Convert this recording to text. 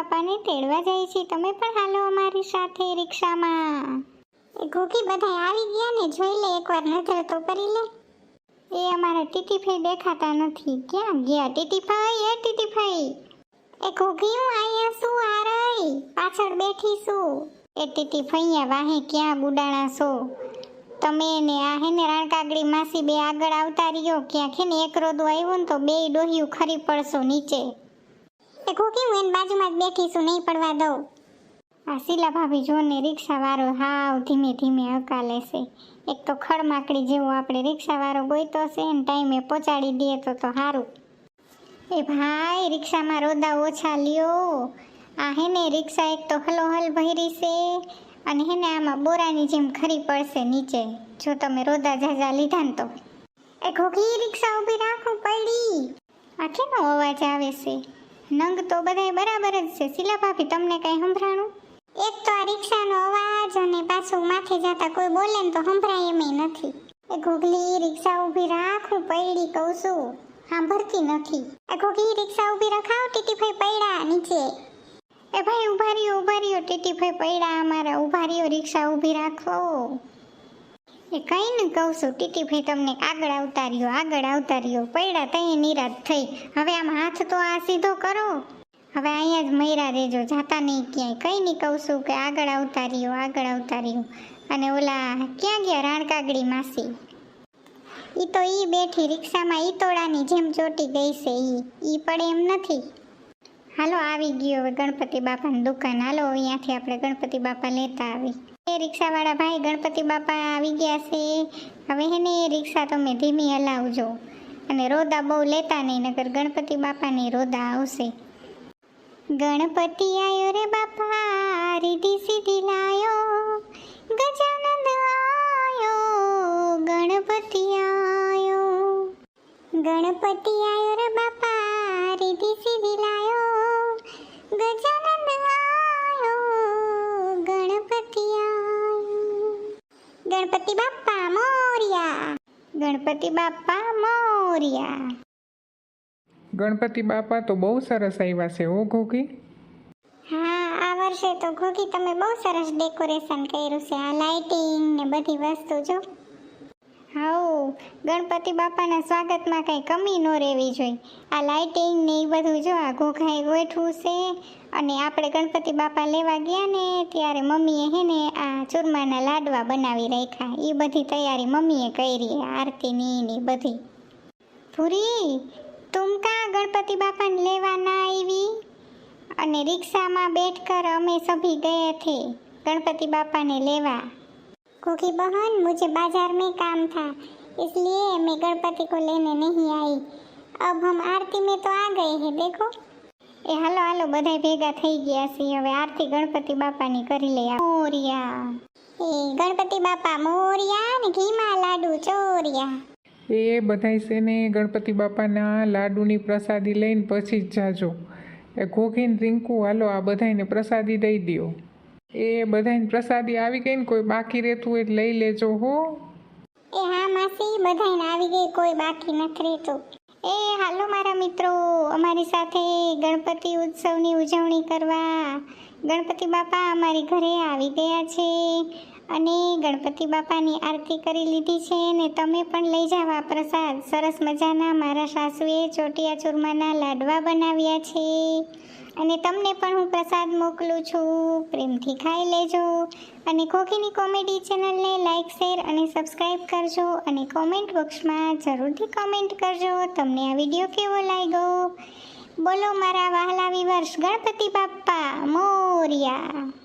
બાપાને તેડવા જાય છે. તમે પણ હાલો અમારી સાથે રિક્ષામાં. ઘોઘી બધા આવી ગયા ને, જોઈ લે એકવાર નજર તો કરી લે. એ અમારા ટીટીફાઈ દેખાતા નથી. ક્યાં ગયા? ટીટીફાઈ એ ટીટીફાઈ એ ઘોઘી, હું અહીંયા શું આ રહી પાછળ બેઠી છું. એ ટીટીભાઈ વાહે ક્યાં ગુડાણા છો? તમે ને આ હે ને રાણકાગડી માસી બે આગળ આવતા રહ્યો. ક્યાંક હે ને એક રોદું આવ્યું ને તો બે ડોહ્યું ખરી પડશો નીચે. એ ઘોઘી હું એની બાજુમાં જ બેઠી છું નહીં પડવા દઉં. આ શીલા ભાભી જો ને રિક્ષાવાળો હાવ ધીમે ધીમે હકાલે છે. એક તો ખડમાકડી જેવો આપણે રિક્ષાવાળો ગોઈતો છે ને ટાઈમે પહોંચાડી દે તો તો સારું એ ભાઈ, રિક્ષામાં રોદા ઓછા લ્યો. આ હે ને રિક્ષા એક તો હલો હલ ભરી છે અને હે ને આમાં બોરાની જેમ ખરી પડશે નીચે. જો તમે રોદા ઝાઝા લીધા ને તો. એ ઘોઘી રિક્ષા ઊભી રાખું પડી. આ કેનો અવાજ આવે છે? નંગ તો બધાય બરાબર જ છે. શીલા ભાભી તમને કઈ સંભળાણું? એક તો આ રિક્ષાનો અવાજ અને પાછું માથે જતા કોઈ બોલે ને તો સંભળાય એમ નથી. એ ઘોઘલી રિક્ષા ઊભી રાખું પૈડી કહું છું. સાંભળતી નથી. એ ઘોઘલી રિક્ષા ઊભી રખાવ ટીટીભાઈ પૈડા નીચે. એ ભાઈ ઊભા રહ્યો ઊભા રહ્યો ટીટીભાઈ પૈડા અમારા. ઊભા રહ્યો રિક્ષા ઊભી રાખો. એ કઈ ને કહું છું. ટીટીભાઈ તમને આગળ આવતા રહ્યો, આગળ આવતા રહ્યો. પૈડા તઈ નિરાશ થઈ. હવે આમ હાથ તો આ સીધો કરો. હવે અહીંયા જ મયરા રહેજો, જાતા નહીં ક્યાંય. કઈ નહીં કહું છું કે આગળ આવતા રહ્યો, આગળ આવતા રહ્યો. અને ઓલા ક્યાં ગયા રાણકાગડી માસી? ઈ તો ઈ બેઠી રિક્ષામાં ઈતોળાની જેમ ચોટી ગઈ છે ઈ. ઈ પડે એમ નથી. હાલો, આવી ગયો હવે ગણપતિ બાપાની દુકાન. હાલો, અહીંયાથી આપણે ગણપતિ બાપા લેતા આવી. રિક્ષાવાળા ભાઈ ગણપતિ બાપા આવી ગયા છે. હવે હે ને રિક્ષા તમે ધીમી હલાવજો. અને રોદા બહુ લેતા નહીં નગર ગણપતિ બાપાની રોદા આવશે. ગણપતિ આયો રે બાપા રીધી સીધી લાયો. ગજાનંદ આયો, ગણપતિ આયો. ગણપતિ આયો ગણપતિ બાપા મોર્યા. ગણપતિ બાપા મોર્યા. ગણપતિ બાપા તો બહુ સરસ આવ્યા છે ઓ ઘોઘી. હા આ વર્ષે તો ઘોઘી તમે બહુ સરસ ડેકોરેશન કર્યું છે. આ લાઇટિંગ ને બધી વસ્તુ જો. હાઉ. ગણપતિ બાપાના સ્વાગતમાં કંઈ કમી ન રહેવી જોઈએ આ લાઇટિંગ ને એ બધું જો આ ઘોઘાએ ગોઠવું છે. અને આપણે ગણપતિ બાપા લેવા ગયા ને, ત્યારે મમ્મીએ હે ને આ ચૂરમાના લાડવા બનાવી રાખ્યા. એ બધી તૈયારી મમ્મીએ કરી આરતીની ને બધી. ભૂરી, તું કા ગણપતિ બાપાને લેવાના આવી અને રિક્ષામાં બેઠ કર, અમે સભી ગયા થે ગણપતિ બાપાને લેવા. लेवा क्योंकि बहन मुझे बाजार में काम था इसलिए मैं गणपति को लेने नहीं आई अब हम आरती में तो आ गए हैं देखो એ હાલો હાલો બધાય ભેગા થઈ ગયા છે હવે આરતી ગણપતિ બાપાની કરી લે મોરિયા એ ગણપતિ બાપા મોરિયા ને ઘીમાં લાડુ ચોરિયા એ બધાય છે ને ગણપતિ બાપાના લાડુની પ્રસાદી લઈને પછી જ જાજો એ ઘોઘીને રિંકુ હાલો આ બધાયને પ્રસાદી દઈ દ્યો એ બધાને પ્રસાદી આવી ગઈ ને કોઈ બાકી રહેતું હોય લઈ લેજો હો. એ હા માસી બધાને આવી ગઈ, કોઈ બાકી નથી રહેતું. એ હાલો મારા મિત્રો, અમારી સાથે ગણપતિ ઉત્સવની ઉજવણી કરવા. ગણપતિ બાપા અમારી ઘરે આવી ગયા છે અને ગણપતિ બાપાની આરતી કરી લીધી છે ને તમે પણ લઈ જાવા પ્રસાદ. સરસ મજાના મારા સાસુએ ચોટિયા ચૂરમાના લાડવા બનાવ્યા છે. અને તમને પણ હું પ્રસાદ મોકલું છું. પ્રેમથી ખાઈ લેજો. અને ખોખીની કોમેડી ચેનલને લાઈક, શેર અને સબસ્ક્રાઈબ કરજો અને કોમેન્ટ બોક્સમાં જરૂરથી કોમેન્ટ કરજો. તમને આ વીડિયો કેવો લાગ્યો? બોલો મારા વહાલા વિવર્ષ ગણપતિ બાપ્પા મોરિયા.